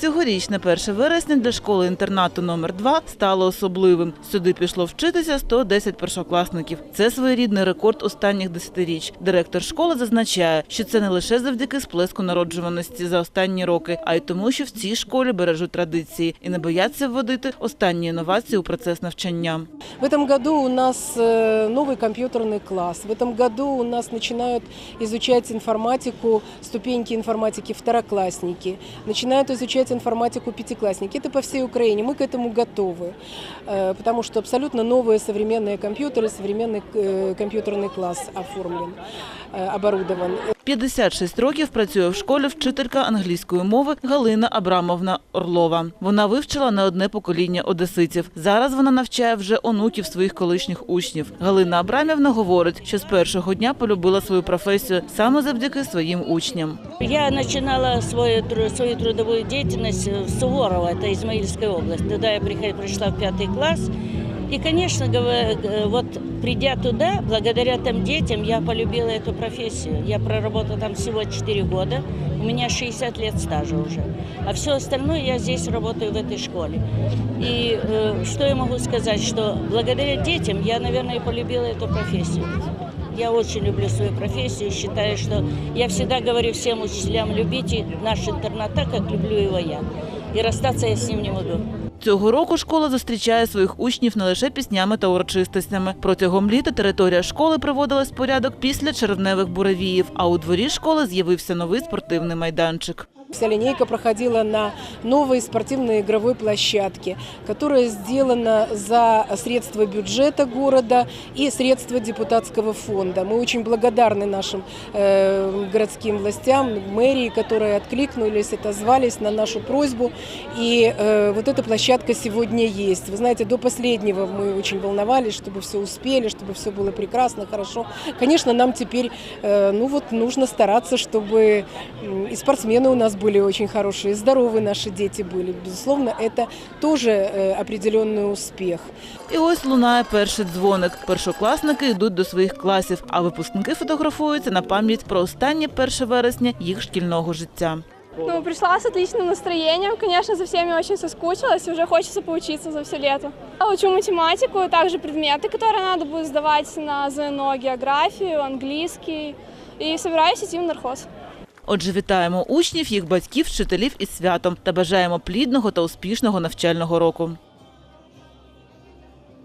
Цьогорічне 1 вересня для школи-інтернату номер 2 стало особливим. Сюди пішло вчитися 110 першокласників. Це своєрідний рекорд останніх десятиріч. Директор школи зазначає, що це не лише завдяки сплеску народжуваності за останні роки, а й тому, що в цій школі бережуть традиції і не бояться вводити останні інновації у процес навчання. В этом году у нас э, новый компьютерный класс. В этом году у нас начинают изучать информатику, ступеньки информатики второклассники. Начинают изучать информатику пятиклассники. Это по всей Украине. Мы к этому готовы. Э, Потому что абсолютно новые современные компьютеры, современный э, компьютерный класс оформлен, э, оборудован. 56 років працює в школі вчителька англійської мови Галина Абрамовна Орлова. Вона вивчила не одне покоління одеситів. Зараз вона навчає вже онуків своїх колишніх учнів. Галина Абрамівна говорить, що з першого дня полюбила свою професію саме завдяки своїм учням. Я начинала свою, свою трудовую деятельность в Суворово, это Измаильская область. Туда я пришла в пятый класс. И, конечно, говоря, э, вот придя туда, благодаря тем детям, я полюбила эту профессию. Я проработала там всего 4 года, у меня 60 лет стажа уже. А все остальное я здесь работаю в этой школе. И э, что я могу сказать, что благодаря детям я, наверное, и полюбила эту профессию. Я очень люблю свою профессию, считаю, что я всегда говорю всем учителям, любите наш интернат так, как люблю его я. И расстаться я с ним не могу. Цього року школа зустрічає своїх учнів не лише піснями та урочистостями. Протягом літа територія школи приводилась в порядок після червневих буревіїв, а у дворі школи з'явився новий спортивний майданчик. Вся линейка проходила на новой спортивной игровой площадке, которая сделана за средства бюджета города и средства депутатского фонда. Мы очень благодарны нашим э, городским властям, мэрии, которые откликнулись, отозвались на нашу просьбу. И э, вот эта площадка сегодня есть. Вы знаете, до последнего мы очень волновались, чтобы все успели, чтобы все было прекрасно, хорошо. Конечно, нам теперь э, ну вот, нужно стараться, чтобы м, и спортсмены у нас были очень хорошие, и здоровые наши дети были. Безусловно, это тоже э, определенный успех. І ось лунає перший дзвоник. Першокласники йдуть до своїх класів, а випускники фотографуються на пам'ять про останнє 1 вересня їх шкільного життя. Ну, пришла с отличным настроением. Конечно, за всеми очень соскучилась. Уже хочется поучиться за все лето. Я учу математику, также предметы, которые надо будет сдавать на ЗНО, географию, английский. И собираюсь идти в нархоз. Отже, вітаємо учнів, їх батьків, вчителів із святом та бажаємо плідного та успішного навчального року.